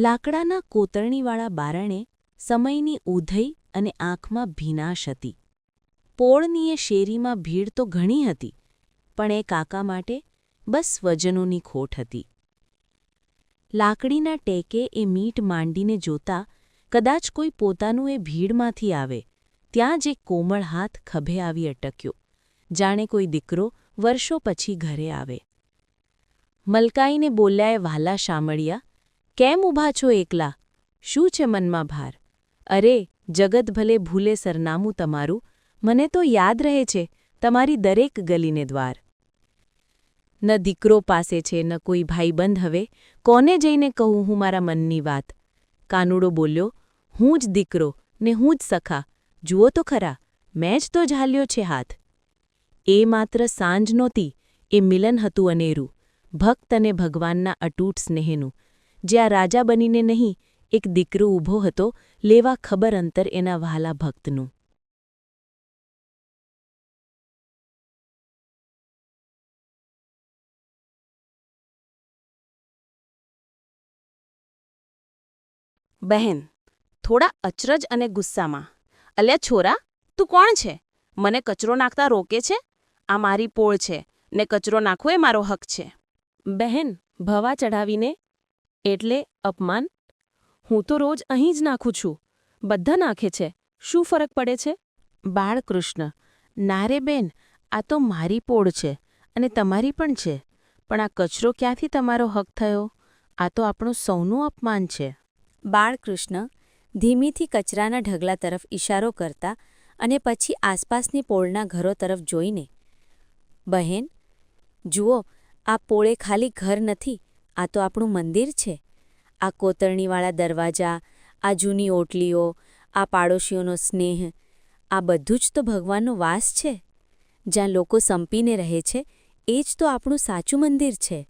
લાકડાના કોતરણીવાળા બારણે સમયની ઉધઈ અને આંખમાં ભીનાશ હતી. પોળનીએ શેરીમાં ભીડ તો ઘણી હતી, પણ એ કાકા માટે બસ વજનોની ખોટ હતી. લાકડીના ટેકે એ મીટ માંડીને જોતા કદાચ કોઈ પોતાનું એ ભીડમાંથી આવે, ત્યાં જ એક કોમળ હાથ ખભે આવી અટક્યો. જાણે કોઈ દીકરો વર્ષો પછી ઘરે આવે. મલકાઈને બોલ્યાએ વાલા શામળિયા કેમ ઊભા છો એકલા? શું છે મનમાં ભાર? અરે, જગત ભલે ભૂલે સરનામું તમારું, મને તો યાદ રહે છે તમારી દરેક ગલીને દ્વાર. ન દીકરો પાસે છે, ન કોઈ ભાઈબંધ હવે, કોને જઈને કહું હું મારા મનની વાત? કાનુડો બોલ્યો, હું જ દીકરો ને હું જ સખા, જુઓ તો ખરા, મેં જ તો ઝાલ્યો છે હાથ. એ માત્ર સાંજ નહોતી, એ મિલન હતું અનેરું, ભક્ત અને ભગવાનના અટૂટ સ્નેહનું જ્યાં રાજા બનીને નહીં એક દીકરો ઊભો હતો લેવા ખબર અંતર એના વહાલા ભક્તનું. બહેન થોડા અચરજ અને ગુસ્સામાં. અલ્યા છોરા તું કોણ છે? મને કચરો નાખતા રોકે છે? આ મારી પોળ છે ને કચરો નાખવો એ મારો હક છે. બહેન ભવા ચઢાવીને એટલે અપમાન? હું તો રોજ અહીં જ નાખું છું. બધા નાખે છે. શું ફરક પડે છે? બાળકૃષ્ણ નારે બેન આ તો મારી પોળ છે અને તમારી પણ છે. પણ આ કચરો ક્યાંથી તમારો હક થયો? આ તો આપણું સૌનું અપમાન છે. બાળકૃષ્ણ ધીમીથી કચરાના ઢગલા તરફ ઇશારો કરતા અને પછી આસપાસની પોળના ઘરો તરફ જોઈને બહેન જુઓ આ પોળે ખાલી ઘર નથી આ તો આપણું મંદિર છે. આ કોતરણીવાળા દરવાજા, આ જૂની ઓટલીઓ, આ પાડોશીઓનો સ્નેહ, આ બધું જ તો ભગવાનનો વાસ છે. જ્યાં લોકો સંપીને રહે છે, એ જ તો આપણું સાચું મંદિર છે.